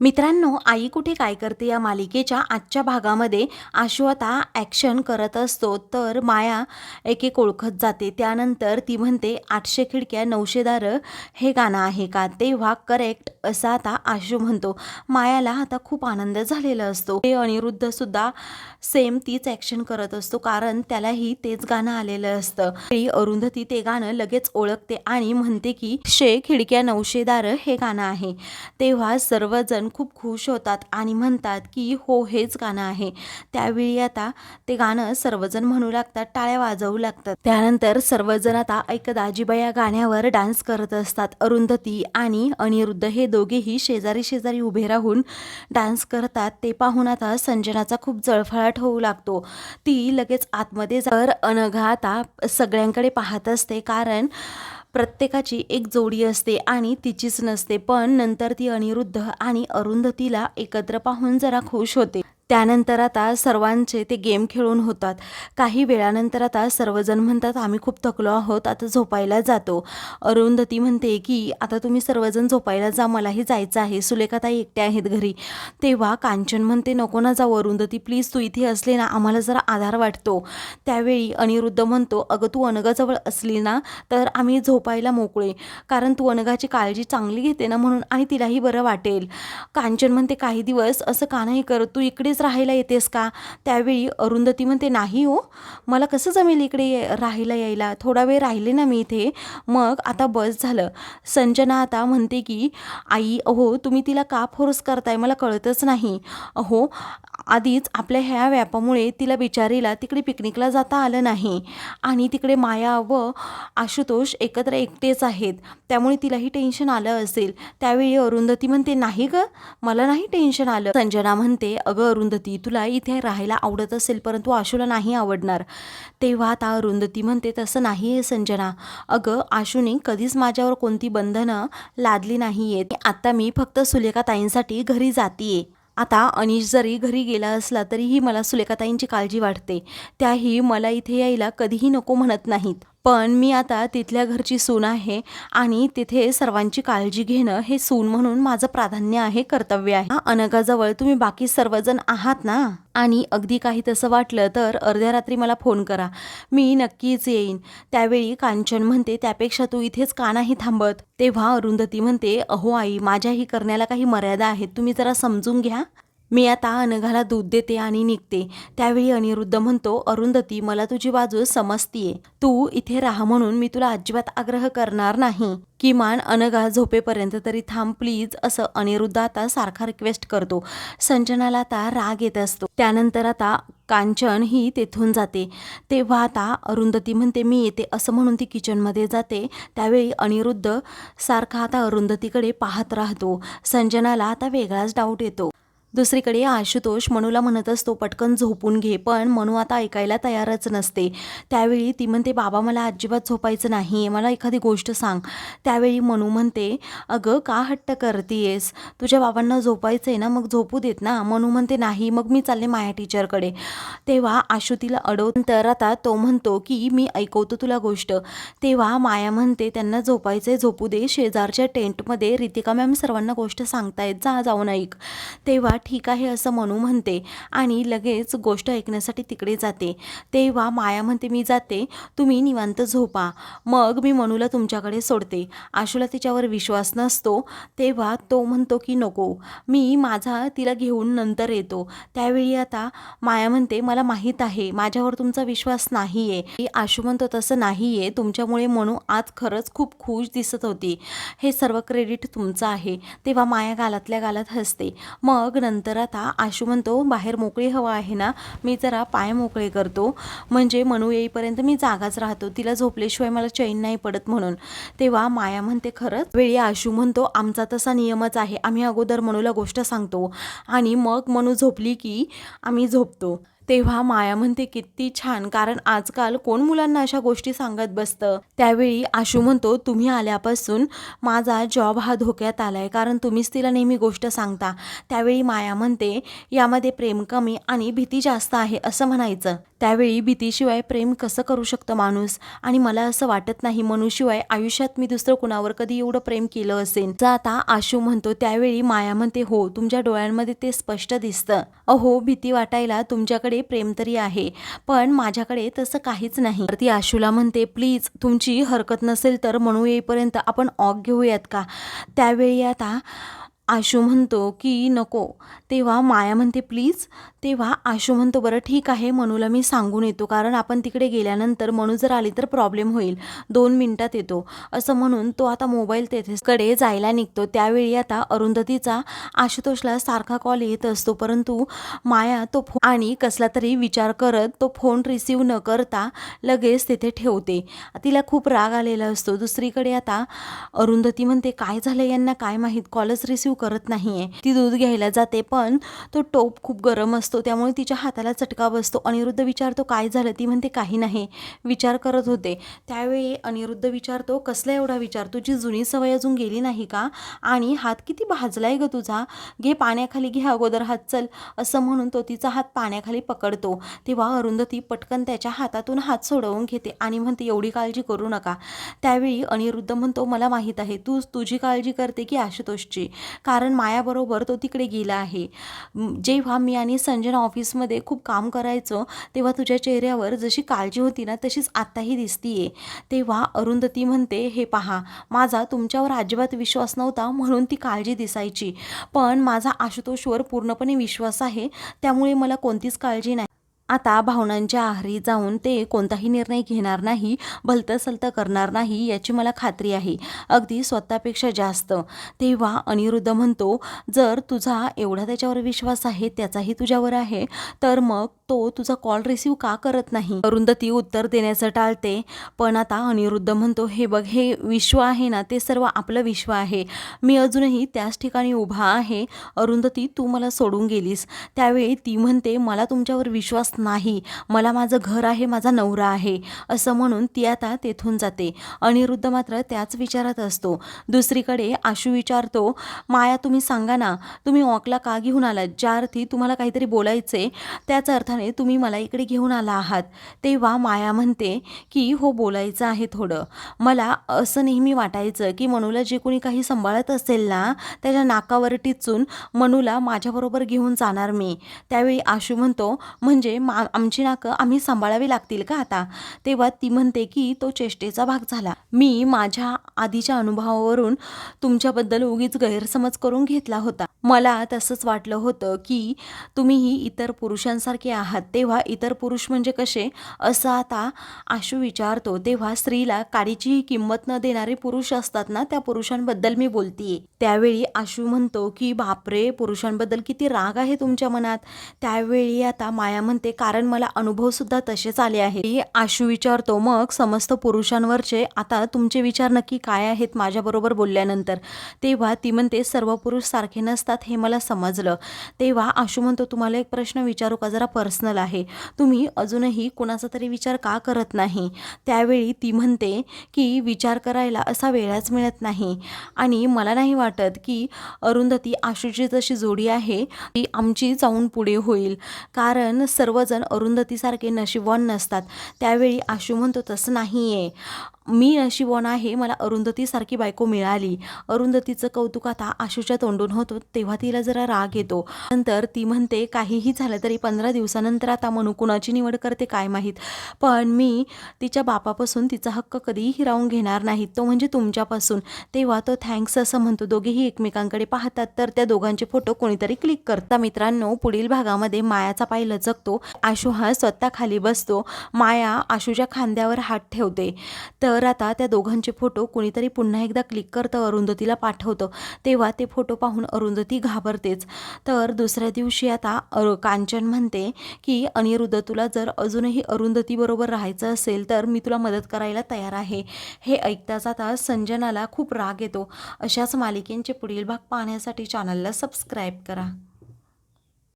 मित्रांनो आई कुठे काय करते या मालिकेच्या आजच्या भागामध्ये? आशू आता ॲक्शन करत असतो तर माया एक एक ओळखत जाते. त्यानंतर ती म्हणते आठशे खिडक्या नऊशे दारं हे गाणं आहे का? तेव्हा करेक्ट असं आता आशू म्हणतो. मायाला आता खूप आनंद झालेला असतो. ते अनिरुद्ध सुद्धा सेम तीच ॲक्शन करत असतो कारण त्यालाही तेच गाणं आलेलं असतं. ती अरुंधती ते गाणं लगेच ओळखते आणि म्हणते की शे खिडक्या नऊशे दारं हे गाणं आहे. तेव्हा सर्वजण खूप खुश होतात आणि म्हणतात की हो हेच गाणं आहे. त्यावेळी आता ते गाणं सर्वजण म्हणू लागतात टाळ्या वाजवू लागतात. त्यानंतर सर्वजण आता ऐक दाजीबाई या गाण्यावर डान्स करत असतात. अरुंधती आणि अनिरुद्ध हे दोघेही शेजारी शेजारी उभे राहून डान्स करतात. ते पाहून आता संजनाचा खूप जळफळाट होऊ लागतो. ती लगेच आतमध्ये जर अनघा आता सगळ्यांकडे पाहत असते. कारण प्रत्येकाची एक जोडी असते आणि तिचीच नसते पण नंतर ती अनिरुद्ध आणि अरुंधतीला एकत्र पाहून जरा खुश होते. त्यानंतर आता सर्वांचे ते गेम खेळून होतात. काही वेळानंतर आता सर्वजण म्हणतात आम्ही खूप थकलो आहोत आता झोपायला जातो. अरुंधती म्हणते की आता तुम्ही सर्वजण झोपायला जा मलाही जायचं आहे. सुलेखाताई एकट्या आहेत घरी. तेव्हा कांचन म्हणते नको ना जाऊ अरुंधती प्लीज तू इथे असले ना आम्हाला जरा आधार वाटतो. त्यावेळी अनिरुद्ध म्हणतो अगं तू अनगाजवळ असली ना तर आम्ही झोपायला मोकळे. कारण तू अनगाची काळजी चांगली घेते ना म्हणून आणि तिलाही बरं वाटेल. कांचन म्हणते काही दिवस असं का नाही करत? तू इकडेच राहायला येतेस का? त्यावेळी अरुंधती म्हणते नाही हो. मला कसं जमेल इकडे ये- राहायला यायला? थोडा वेळ राहिले ना मी इथे. मग आता बस झालं. संजना आता म्हणते की आई अहो तुम्ही तिला का फोर्स करताय? मला कळतच नाही. अहो आधीच आपल्या ह्या व्यापामुळे तिला बिचारीला तिकडे पिकनिकला जाता आलं नाही. आणि तिकडे माया व आशुतोष एकत्र एकटेच आहेत. त्यामुळे तिलाही टेन्शन आलं असेल. त्यावेळी अरुंधती म्हणते नाही ग मला नाही टेन्शन आलं. संजना म्हणते अगं अरुंधती तुला इथे राहायला आवडत असेल परंतु आशूला नाही आवडणार. तेव्हा आता अरुंधती म्हणते तसं नाही आहे संजना. अगं आशूने कधीच माझ्यावर कोणती बंधनं लादली नाही आहेत आत्ता मी फक्त सुलेखा ताईंसाठी घरी जातीये. आता अनिश जरी घरी गेला असला तरीही मला सुलेखाताईंची काळजी वाटते. त्याही मला इथे यायला कधीही नको म्हणत नाहीत. पण मी आता तिथल्या घरची सून आहे आणि तिथे सर्वांची काळजी घेणं हे सून म्हणून माझं प्राधान्य आहे कर्तव्य आहे. अनघाजवळ तुम्ही बाकी सर्वजण आहात ना? आणि अगदी काही तसं वाटलं तर अर्ध्या रात्री मला फोन करा. मी नक्कीच येईन. त्यावेळी कांचन म्हणते त्यापेक्षा तू इथेच का नाही थांबत? तेव्हा अरुंधती म्हणते अहो आई माझ्याही करण्याला काही मर्यादा आहेत. तुम्ही जरा समजून घ्या. मी आता अनघाला दूध देते आणि निघते. त्यावेळी अनिरुद्ध म्हणतो अरुंधती मला तुझी बाजू समजतीये. तू इथे राहा म्हणून मी तुला अजिबात आग्रह करणार नाही. किमान अनघा झोपेपर्यंत तरी थांब प्लीज असं अनिरुद्ध आता सारखा रिक्वेस्ट करतो. संजनाला आता राग येत असतो. त्यानंतर आता कांचन ही तेथून जाते. तेव्हा आता अरुंधती म्हणते मी येते असं म्हणून ती किचनमध्ये जाते. त्यावेळी अनिरुद्ध सारखा आता अरुंधतीकडे पाहत राहतो. संजनाला आता वेगळाच डाऊट येतो. दुसरीकडे आशुतोष मनूला म्हणत असतो पटकन झोपून घे पण मनू आता ऐकायला तयारच नसते. त्यावेळी ती म्हणते बाबा मला अजिबात झोपायचं नाही मला एखादी गोष्ट सांग. त्यावेळी मनू म्हणते अगं का हट्ट करतीयेस? तुझ्या बाबांना झोपायचं आहे ना मग झोपू देत ना. मनू म्हणते नाही मग मी चालले माया टीचरकडे तेव्हा आशुतीला तिला अडवून तर आता तो म्हणतो की मी ऐकवतो तुला गोष्ट. तेव्हा माया म्हणते त्यांना झोपायचे झोपू दे. शेजारच्या टेंटमध्ये रितिका मॅम सर्वांना गोष्ट सांगतायत. जा जाऊन ऐक. तेव्हा ठीक आहे असं मनू म्हणते आणि लगेच गोष्ट ऐकण्यासाठी तिकडे जाते. तेव्हा माया म्हणते मी जाते. तुम्ही निवांत झोपा. मग मी मनूला तुमच्याकडे सोडते. आशूला तिच्यावर विश्वास नसतो. तेव्हा तो म्हणतो की नको. मी माझा तिला घेऊन नंतर येतो. त्यावेळी आता माया म्हणते मला माहीत आहे. माझ्यावर तुमचा विश्वास नाही आहे आशू म्हणतो तसं नाही आहे तुमच्यामुळे मनू आज खरंच खूप खुश दिसत होती. हे सर्व क्रेडिट तुमचं आहे. तेव्हा माया गालातल्या गालात हसते. मग नंतर आता आशू म्हणतो बाहेर मोकळी हवा आहे ना मी जरा पाय मोकळे करतो. म्हणजे मनू येईपर्यंत मी जागाच राहतो तिला झोपल्याशिवाय मला चैन नाही पडत म्हणून. तेव्हा माया म्हणते खरंच? वेळी आशू म्हणतो आमचा तसा नियमच आहे आम्ही अगोदर मनूला गोष्ट सांगतो. आणि मग मनू झोपली की आम्ही झोपतो. तेव्हा माया म्हणते किती छान कारण आजकाल कोण मुलांना अशा गोष्टी सांगत बसतं? त्यावेळी आशू म्हणतो तुम्ही आल्यापासून माझा जॉब हा धोक्यात आलाय कारण तुम्हीच तिला नेहमी गोष्ट सांगता. त्यावेळी माया म्हणते यामध्ये प्रेम कमी आणि भीती जास्त आहे असं म्हणायचं. त्यावेळी भीतीशिवाय प्रेम कसं करू शकतं माणूस? आणि मला असं वाटत नाही मनूशिवाय आयुष्यात मी दुसरं कुणावर कधी एवढं प्रेम केलं असेल तर आता आशू म्हणतो त्यावेळी माया म्हणते हो तुमच्या डोळ्यांमध्ये ते स्पष्ट दिसतं. अहो भीती वाटायला तुमच्याकडे प्रेम तरी आहे पण माझ्याकडे तसं काहीच नाही. तर ती आशूला म्हणते प्लीज तुमची हरकत नसेल तर म्हणू येईपर्यंत आपण ऑग घेऊयात का? त्यावेळी आता आशू म्हणतो की नको. तेव्हा माया म्हणते प्लीज तेव्हा आशू म्हणतो बरं ठीक आहे मनूला मी सांगून येतो कारण आपण तिकडे गेल्यानंतर मनू जर आली तर प्रॉब्लेम होईल. दोन मिनिटात येतो. असं म्हणून तो आता मोबाईल तेथेकडे जायला निघतो. त्यावेळी आता अरुंधतीचा आशुतोषला सारखा कॉल येत असतो परंतु माया तो फो आणि कसला तरी विचार करत तो फोन रिसीव न करता लगेच तेथे ठेवते. तिला खूप राग आलेला असतो. दुसरीकडे आता अरुंधती म्हणते काय झालं यांना? काय माहीत? कॉलच रिसीव करत नाही आहे ती दूध घ्यायला जाते पण तो टोप खूप गरम असतो. त्यामुळे तिच्या हाताला चटका बसतो. अनिरुद्ध विचारतो काय झालं? ती म्हणते काही नाही. विचार करत होते. त्यावेळी अनिरुद्ध विचारतो कसला एवढा विचार? तुझी जुनी सवय अजून गेली नाही का? आणि हात किती भाजलाय ग तुझा? घे पाण्याखाली घे अगोदर हात चल. असं म्हणून तो तिचा हात पाण्याखाली पकडतो. तेव्हा अरुंधती पटकन त्याच्या हातातून हात सोडवून घेते आणि म्हणते एवढी काळजी करू नका. त्यावेळी अनिरुद्ध म्हणतो मला माहीत आहे तू तुझी काळजी करते की आशुतोषची. कारण मायाबरोबर तो तिकडे गेला आहे. जेव्हा मी आणि म्हणजे संजना ऑफिसमध्ये खूप काम करायचं तेव्हा तुझ्या चेहऱ्यावर जशी काळजी होती ना तशीच आत्ताही दिसतीये. तेव्हा अरुंधती म्हणते हे पहा माझा तुमच्यावर अजिबात विश्वास नव्हता म्हणून ती काळजी दिसायची. पण माझा आशुतोषवर पूर्णपणे विश्वास आहे त्यामुळे मला कोणतीच काळजी नाही. आता भावनांच्या आहारी जाऊन ते कोणताही निर्णय घेणार नाही भलतं सलतं करणार नाही याची मला खात्री आहे. अगदी स्वतःपेक्षा जास्त. तेव्हा अनिरुद्ध म्हणतो जर तुझा एवढा त्याच्यावर विश्वास आहे त्याचाही तुझ्यावर आहे तर मग तो तुझा कॉल रिसीव का करत नाही? अरुंधती उत्तर देण्याचं टाळते. पण आता अनिरुद्ध म्हणतो हे बघ हे विश्व आहे ना ते सर्व आपलं विश्व आहे. मी अजूनही त्याच ठिकाणी उभा आहे. अरुंधती तू मला सोडून गेलीस. त्यावेळी ती म्हणते मला तुमच्यावर विश्वास नाही. मला माझं घर आहे माझा नवरा आहे. असं म्हणून ती आता तेथून जाते. अनिरुद्ध मात्र त्याच विचारात असतो. दुसरीकडे आशू विचारतो माया तुम्ही सांगा ना तुम्ही ऑकला का घेऊन आलात? ज्या अर्थी तुम्हाला काहीतरी बोलायचे त्याच अर्थाने तुम्ही मला इकडे घेऊन आला आहात. तेव्हा माया म्हणते की हो बोलायचं आहे थोडं. मला असं नेहमी वाटायचं की मनूला जे कोणी काही सांभाळत असेल ना त्याच्या नाकावर टिचून मनूला माझ्याबरोबर घेऊन जाणार मी. त्यावेळी आशू म्हणतो म्हणजे आमची नाकं आम्ही सांभाळावी लागतील का आता? तेव्हा ती म्हणते की तो चेष्टेचा भाग झाला. मी माझ्या आधीच्या अनुभवावरून तुमच्याबद्दल उगीच गैरसमज करून घेतला होता. मला तसंच वाटलं होतं की तुम्हीही इतर पुरुषांसारखे आहात. तेव्हा इतर पुरुष म्हणजे कसे? असं आता आशू विचारतो. तेव्हा स्त्रीला काडीचीही किंमत न देणारे पुरुष असतात ना त्या पुरुषांबद्दल मी बोलतीये. त्यावेळी आशू म्हणतो की बापरे! पुरुषांबद्दल किती राग आहे तुमच्या मनात. त्यावेळी आता माया म्हणते कारण मला अनुभव सुद्धा तसेच आले आहे आशू विचारतो मग समस्त पुरुषांवरचे आता तुमचे विचार नक्की काय आहेत? माझ्याबरोबर बोलल्यानंतर. तेव्हा ती म्हणते सर्व पुरुष सारखे नसतात हे मला समजलं. तेव्हा आशू म्हणतो तुम्हाला एक प्रश्न विचारू का? जरा पर्सनल आहे. तुम्ही अजूनही कुणाचा तरी विचार का करत नाही? त्यावेळी ती म्हणते की विचार करायला असा वेळाच मिळत नाही. आणि मला नाही वाटत की अरुंधती आशूची जशी जोडी आहे ती आमची जाऊन पुढे होईल. कारण सर्व सर्वजण अरुंधतीसारखे नशिबवान नसतात. त्यावेळी आशू म्हणतो तसं नाही आहे मी नशीबवान आहे मला अरुंधतीसारखी बायको मिळाली. अरुंधतीचं कौतुक आता आशूच्या तोंडून होतो तेव्हा तिला जरा राग येतो. नंतर ती म्हणते काहीही झालं तरी पंधरा दिवसानंतर आता म्हणू कुणाची निवड करते काय माहीत. पण मी तिच्या बापापासून तिचा हक्क कधीही हिरावून घेणार नाही. तो म्हणजे तुमच्यापासून. तेव्हा तो थँक्स असं म्हणतो. दोघेही एकमेकांकडे पाहतात तर त्या दोघांचे फोटो कोणीतरी क्लिक करता मित्रांनो पुढील भागामध्ये मायाचा पाय लचकतो. आशू हा स्वतः खाली बसतो. माया आशूच्या खांद्यावर हात ठेवते. तर तर आता त्या दोघांचे फोटो कुणीतरी पुन्हा एकदा क्लिक करतं अरुंधतीला पाठवतं. तेव्हा ते फोटो पाहून अरुंधती घाबरतेच. तर दुसऱ्या दिवशी आता अरु कांचन म्हणते की अनिरुद्ध तुला जर अजूनही अरुंधतीबरोबर राहायचं असेल तर मी तुला मदत करायला तयार आहे. हे ऐकताच आता संजनाला खूप राग येतो. अशाच मालिकेंचे पुढील भाग पाहण्यासाठी चॅनलला सबस्क्राईब करा.